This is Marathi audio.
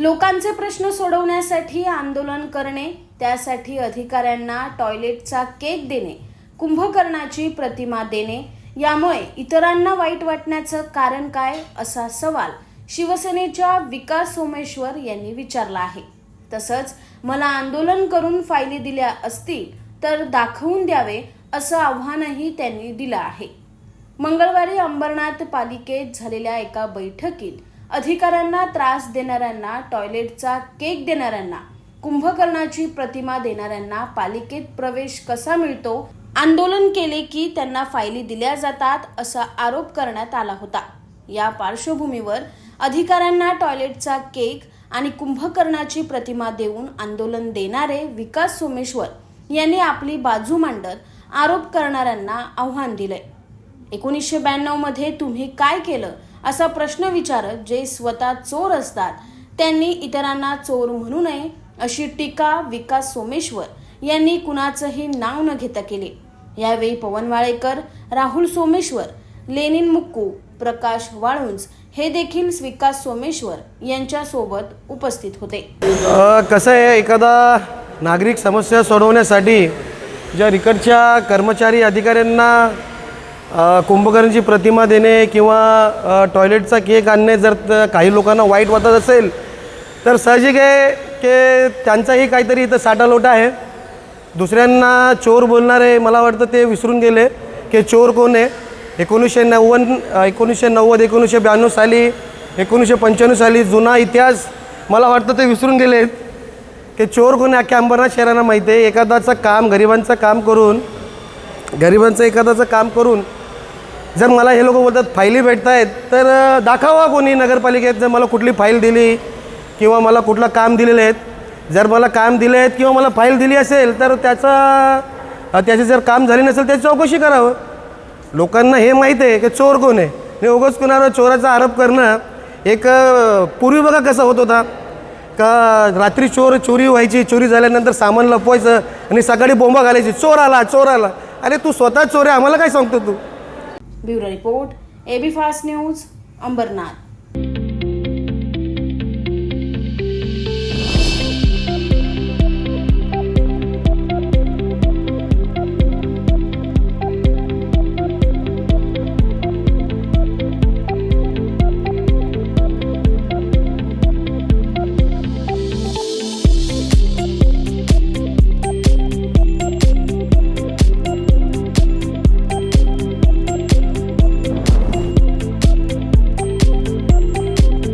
लोकांचे प्रश्न सोडवण्यासाठी आंदोलन करणे त्यासाठी अधिकाऱ्यांना टॉयलेटचा केक देणे कुंभकर्णाची प्रतिमा देणे यामुळे इतरांना वाईट वाटण्याचं कारण काय असा सवाल शिवसेनेच्या विकास सोमेश्वर यांनी विचारला आहे. तसंच मला आंदोलन करून फायली दिल्या असतील तर दाखवून द्यावे असं आव्हानही त्यांनी दिलं आहे. मंगळवारी अंबरनाथ पालिकेत झालेल्या एका बैठकीत अधिकाऱ्यांना त्रास देणाऱ्यांना टॉयलेटचा केक देणाऱ्यांना कुंभकर्णाची प्रतिमा देणाऱ्यांना पालिकेत प्रवेश कसा मिळतो? आंदोलन केले की त्यांना फायली दिल्या जातात असा आरोप करण्यात आला होता. या पार्श्वभूमीवर अधिकाऱ्यांना टॉयलेटचा केक आणि कुंभकर्णाची प्रतिमा देऊन आंदोलन देणारे विकास सोमेश्वर यांनी आपली बाजू मांडत आरोप करणाऱ्यांना आव्हान दिलंय. एकोणीसशे ब्याण्णवमध्ये तुम्ही काय केलं? असा प्रश्न विचारत जे स्वतः चोर असतात त्यांनी इतरांना चोर म्हणू नये अशी टीका विकास सोमेश्वर यांनी कुणाचंही नाव न घेता केली. यावेळी पवन वाळेकर राहुल सोमेश्वर लेनिन मुक्कू प्रकाश वाळुंज हे देखील विकास सोमेश्वर यांच्यासोबत उपस्थित होते. कसं आहे एखादा नागरिक समस्या सोडवण्यासाठी ज्या रिकडच्या कर्मचारी अधिकाऱ्यांना कुंभकर्णची प्रतिमा देणे किंवा टॉयलेटचा केक आणणे जर काही लोकांना वाईट वाटत असेल तर साहजिक आहे की त्यांचाही काहीतरी इथं साठालोटा आहे. दुसऱ्यांना चोर बोलणारे मला वाटतं ते विसरून गेले की चोर कोण आहे? एकोणीसशे नव्वद एकोणीसशे नव्वद एकोणीसशे ब्याण्णव साली एकोणीसशे पंच्याण्णव साली जुना इतिहास मला वाटतं ते विसरून गेलेत की चोर कोण आहे? अख्ख्या अंबरनाथ शहरांना माहिती आहे. एखादाचं काम गरिबांचं काम करून गरिबांचं एखादाचं काम करून जर मला हे लोक बोलतात फाईली भेटत आहेत तर दाखवा कोणी नगरपालिकेत जर मला कुठली फाईल दिली किंवा मला कुठलं काम दिलेलं आहेत. जर मला काम दिले आहेत किंवा मला फाईल दिली असेल तर त्याचा त्याचे जर काम झाले नसेल त्याची चौकशी करावं. लोकांना हे माहीत आहे की चोर कोण आहे? आणि उगाच कोणावर चोराचा आरोप करणं एक पूर्वी बघा कसा होत होता. का रात्री चोर चोरी व्हायची चोरी झाल्यानंतर सामान लपवायचं आणि सकाळी बोंबा घालायची चोर आला चोर आला. अरे तू स्वतः चोर आहे आम्हाला काय सांगतो तू? Bureau report A B fast news Ambernath.